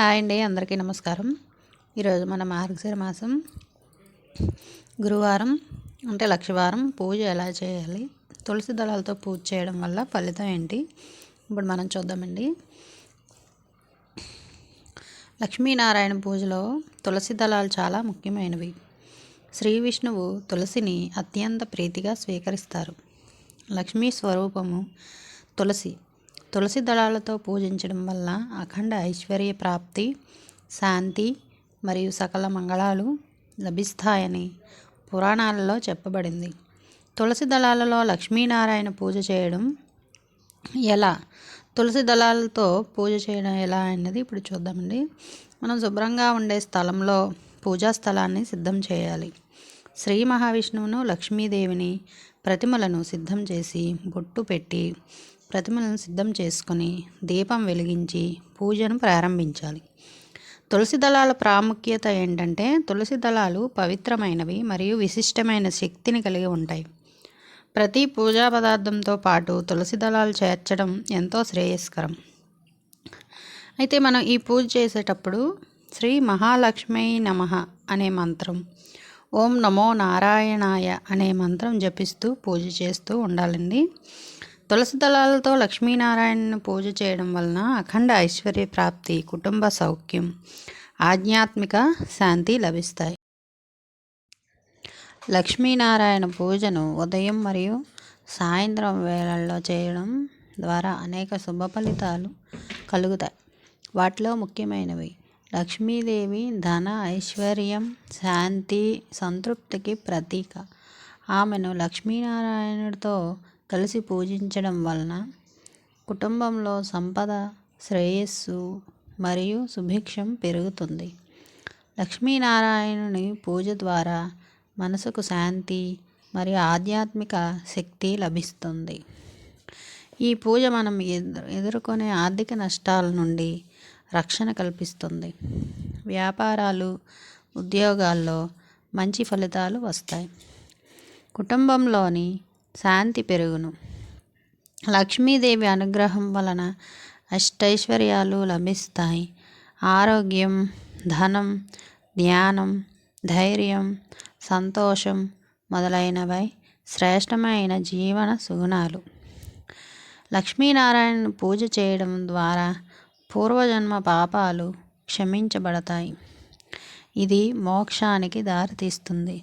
Hi అండి అందరికీ నమస్కారం. ఈరోజు మన మార్గశిర మాసం. గురువారం అంటే లక్షవారం. పూజ ఎలా చేయాలి? తులసి దళాలతో పూజ చేయడం వల్ల ఫలితం ఏంటి? ఇప్పుడు మనం చూద్దామండి. లక్ష్మీనారాయణ పూజలో తులసి దళాలు చాలా ముఖ్యమైనవి. శ్రీ విష్ణువు తులసిని అత్యంత ప్రీతిగా స్వీకరిస్తారు. లక్ష్మీ స్వరూపము తులసి. తులసి దళాలతో పూజించడం వల్ల అఖండ ఐశ్వర్య ప్రాప్తి శాంతి మరియు సకల మంగళాలు లభిస్తాయని పురాణాలలో చెప్పబడింది. తులసి దళాలలో లక్ష్మీనారాయణ పూజ చేయడం ఎలా? తులసి దళాలతో పూజ చేయడం ఎలా అన్నది ఇప్పుడు చూద్దామండి. మనం శుభ్రంగా ఉండే స్థలంలో పూజా స్థలాన్ని సిద్ధం చేయాలి. శ్రీ మహావిష్ణువును లక్ష్మీదేవిని ప్రతిమలను సిద్ధం చేసి బొట్టు పెట్టి ప్రతిమలను సిద్ధం చేసుకొని దీపం వెలిగించి పూజను ప్రారంభించాలి. తులసి దళాల ప్రాముఖ్యత ఏంటంటే తులసి దళాలు పవిత్రమైనవి మరియు విశిష్టమైన శక్తిని కలిగి ఉంటాయి. ప్రతి పూజా పదార్థంతో పాటు తులసి దళాలు చేర్చడం ఎంతో శ్రేయస్కరం. అయితే మనం ఈ పూజ చేసేటప్పుడు శ్రీ మహాలక్ష్మీ నమ అనే మంత్రం ఓం నమో నారాయణాయ అనే మంత్రం జపిస్తూ పూజ చేస్తూ ఉండాలండి. తులసి దళాలతో లక్ష్మీనారాయణను పూజ చేయడం వలన అఖండ ఐశ్వర్య ప్రాప్తి కుటుంబ సౌఖ్యం ఆధ్యాత్మిక శాంతి లభిస్తాయి. లక్ష్మీనారాయణ పూజను ఉదయం మరియు సాయంత్రం వేళల్లో చేయడం ద్వారా అనేక శుభ ఫలితాలు కలుగుతాయి. వాటిలో ముఖ్యమైనవి లక్ష్మీదేవి ధన ఐశ్వర్యం శాంతి సంతృప్తికి ప్రతీక. ఆమెను లక్ష్మీనారాయణుడితో కలిసి పూజించడం వలన కుటుంబంలో సంపద శ్రేయస్సు మరియు సుభిక్షం పెరుగుతుంది. లక్ష్మీనారాయణుని పూజ ద్వారా మనసుకు శాంతి మరియు ఆధ్యాత్మిక శక్తి లభిస్తుంది. ఈ పూజ మనం ఎదుర్కొనే ఆర్థిక నష్టాల నుండి రక్షణ కల్పిస్తుంది. వ్యాపారాలు ఉద్యోగాల్లో మంచి ఫలితాలు వస్తాయి. కుటుంబంలోని శాంతి పెరుగును. లక్ష్మీదేవి అనుగ్రహం వలన అష్టైశ్వర్యాలు లభిస్తాయి. ఆరోగ్యం ధనం జ్ఞానం ధైర్యం సంతోషం మొదలైనవై శ్రేష్టమైన జీవన సుగుణాలు. లక్ష్మీనారాయణ పూజ చేయడం ద్వారా పూర్వజన్మ పాపాలు క్షమించబడతాయి. ఇది మోక్షానికి దారితీస్తుంది.